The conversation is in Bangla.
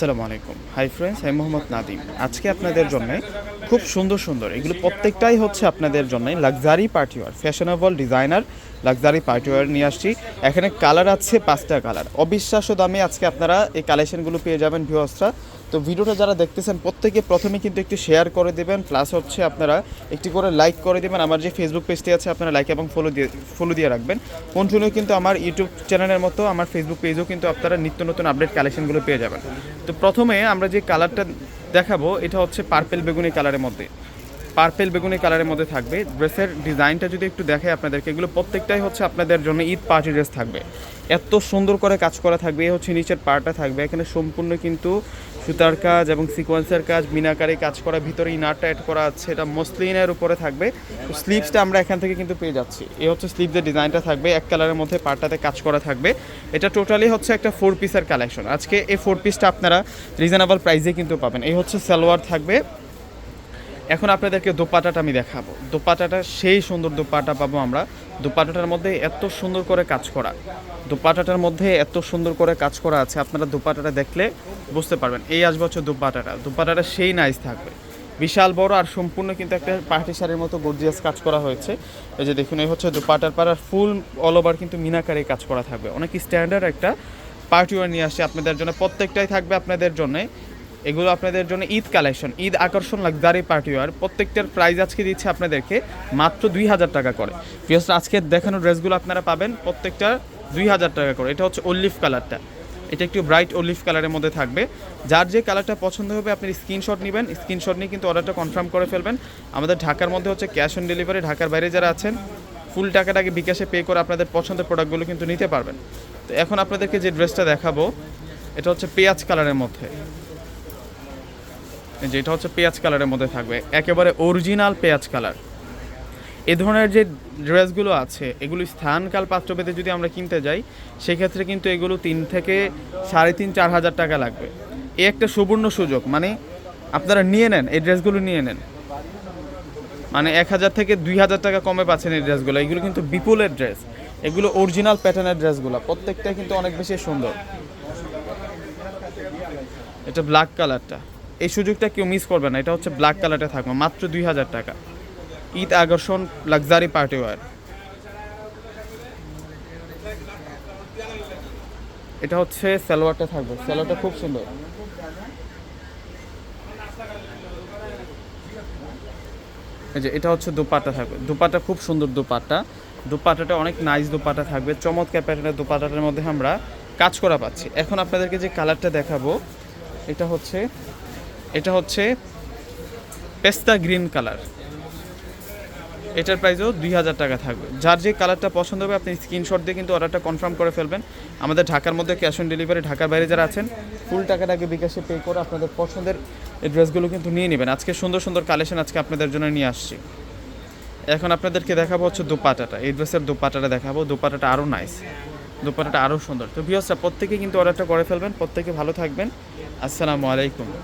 আসসালামু আলাইকুম। হাই ফ্রেন্ডস আমি মোহাম্মদ নাদিম আজকে আপনাদের জন্য খুব সুন্দর সুন্দর। এগুলো প্রত্যেকটাই হচ্ছে আপনাদের জন্য luxury party wear fashionable designer luxury party wear নিয়ে আসছি। এখানে কালার আছে পাঁচটা কালার অবিশ্বাস্য দামে আজকে আপনারা এই কালেকশনগুলো পেয়ে যাবেন ভিউয়ার্সরা। তো ভিডিওটা যারা দেখতেছেন, প্রত্যেকে প্রথমে কিন্তু একটু শেয়ার করে দেবেন প্লাস হচ্ছে আপনারা একটি করে লাইক করে দেবেন। আমার যে ফেসবুক পেজটি আছে, আপনারা লাইক এবং ফলো দিয়ে ফলো দিয়ে রাখবেন। কন্টিনিউ কিন্তু আমার ইউটিউব চ্যানেলের মতো, আমার ফেসবুক পেজেও কিন্তু আপনারা নিত্য নতুন আপডেট কালেকশনগুলো পেয়ে যাবেন। তো প্রথমে আমরা যে কালারটা দেখাবো এটা হচ্ছে পার্পেল বেগুনি কালারের মধ্যে। পার্পেল বেগুনি কালারের মধ্যে থাকবে। ড্রেসের ডিজাইনটা যদি একটু দেখে আপনাদেরকে, এগুলো প্রত্যেকটাই হচ্ছে আপনাদের জন্য ঈদ পার্টি ড্রেস থাকবে। এত সুন্দর করে কাজ করা থাকবে এই হচ্ছে নিচের পার্টটা থাকবে। এখানে সম্পূর্ণ কিন্তু সুতার কাজ এবং সিকোয়েন্সের কাজ, মিনাকারি কাজ করা, ভিতরে ইনারটা অ্যাড করা আছে, এটা মসলিনের উপরে থাকবে। স্লিভসটা আমরা এখান থেকে কিন্তু পেয়ে যাচ্ছি। এই হচ্ছে স্লিভসের ডিজাইনটা থাকবে, এক কালারের মধ্যে পার্টটাতে কাজ করা থাকবে। এটা টোটালি হচ্ছে একটা ফোর পিসের কালেকশন আজকে এই ফোর পিসটা আপনারা রিজনেবল প্রাইসে কিন্তু পাবেন। এই হচ্ছে সালোয়ার থাকবে এখন আপনাদেরকে দোপাটাটা আমি দেখাবো। দোপাটাটা, সেই সুন্দর দোপাটা পাবো আমরা। দোপাটাটার মধ্যে এত সুন্দর করে কাজ করা। দোপাটাটার মধ্যে এত সুন্দর করে কাজ করা আছে, আপনারা দোপাটাটা দেখলে বুঝতে পারবেন। এই আসবে হচ্ছে দোপাটাটা। দোপাটাটা সেই নাইস থাকবে। বিশাল, বড় আর সম্পূর্ণ কিন্তু একটা পার্টি শাড়ির মতো গর্জিয়াস কাজ করা হয়েছে। এই যে দেখুন, এই হচ্ছে দোপাটার পাড়ার ফুল অল ওভার কিন্তু মিনাকারে কাজ করা থাকবে। অনেক স্ট্যান্ডার্ড একটা পার্টি ওয়ার নিয়ে আসছে আপনাদের জন্য। প্রত্যেকটাই থাকবে আপনাদের জন্য। এগুলো আপনাদের জন্য ঈদ কালেকশন, ঈদ আকর্ষণ, লাক্সারি পার্টি ওয়ার। প্রত্যেকটার প্রাইস আজকে দিচ্ছে আপনাদেরকে মাত্র দুই হাজার টাকা করে। প্রিয়স আজকে দেখানো ড্রেসগুলো আপনারা পাবেন প্রত্যেকটা দুই হাজার টাকা করে। এটা হচ্ছে অলিভ কালারটা এটা একটু ব্রাইট অলিভ কালারের মধ্যে থাকবে। যার যে কালারটা পছন্দ হবে, আপনি স্ক্রিনশট নেবেন। স্ক্রিনশট নিয়ে কিন্তু অর্ডারটা কনফার্ম করে ফেলবেন। আমাদের ঢাকার মধ্যে হচ্ছে ক্যাশ অন ডেলিভারি ঢাকার বাইরে যারা আছেন ফুল টাকাটাকে বিকাশে পে করে আপনাদের পছন্দের প্রোডাক্টগুলো কিন্তু নিতে পারবেন। তো এখন আপনাদেরকে যে ড্রেসটা দেখাবো, এটা হচ্ছে পেঁয়াজ কালারের মধ্যে। এই যে এটা হচ্ছে পেঁয়াজ কালারের মধ্যে থাকবে। একেবারে অরিজিনাল পেঁয়াজ কালার। এ ধরনের যে ড্রেসগুলো আছে, এগুলো স্থানকাল পাত্রভেদে যদি আমরা কিনতে যাই, সেক্ষেত্রে কিন্তু এগুলো তিন থেকে সাড়ে তিন, চার হাজার টাকা লাগবে। এ একটা সুবর্ণ সুযোগ মানে আপনারা নিয়ে নেন, এই ড্রেসগুলো নিয়ে নেন। মানে এক হাজার থেকে দুই হাজার টাকা কমে পাচ্ছেন এই ড্রেসগুলো। এগুলো কিন্তু বিপুলের ড্রেস। এগুলো অরিজিনাল প্যাটার্নের ড্রেসগুলো। প্রত্যেকটা কিন্তু অনেক বেশি সুন্দর। এটা ব্ল্যাক কালারটা এই সুযোগটা কেউ মিস করবে না। এটা হচ্ছে ব্ল্যাক কালারটা থাকবে, মাত্র দুই হাজার টাকা। ঈদ আকর্ষণ লাক্সারি পার্টি ওয়ার এটা হচ্ছে সালোয়ারটা থাকবে, সালোয়ারটা খুব সুন্দর। এই যে, এটা হচ্ছে দুপাটা থাকবে। দুপাটা খুব সুন্দর দুপাটা দুপাটাটা অনেক নাইস দুপাটা থাকবে। চমৎকার প্যাটার্নের দুপাটাটার মধ্যে আমরা কাজ করা পাচ্ছি। এখন আপনাদেরকে যে কালারটা দেখাবো, এটা হচ্ছে এটা হচ্ছে পেস্তা গ্রিন কালার। এটার প্রাইসও দুই হাজার টাকা থাকবে। যার যে কালারটা পছন্দ হবে, আপনি স্ক্রিনশট দিয়ে কিন্তু অর্ডারটা কনফার্ম করে ফেলবেন। আমাদের ঢাকার মধ্যে ক্যাশ অন ডেলিভারি ঢাকার বাইরে যারা আছেন ফুল টাকাটাকে বিকাশে পে করে আপনাদের পছন্দের ড্রেসগুলো কিন্তু নিয়ে নেবেন। আজকে সুন্দর সুন্দর কালেকশন আজকে আপনাদের জন্য নিয়ে আসছি। এখন আপনাদেরকে দেখাবো হচ্ছে দোপাটাটা। এই ড্রেসের দোপাটাটা দেখাবো। দোপাটাটা আরও নাইস দোপাটাটা আরও সুন্দর। তো ভিওসটা প্রত্যেকে কিন্তু অর্ডারটা করে ফেলবেন। প্রত্যেকে ভালো থাকবেন। আসসালামু আলাইকুম।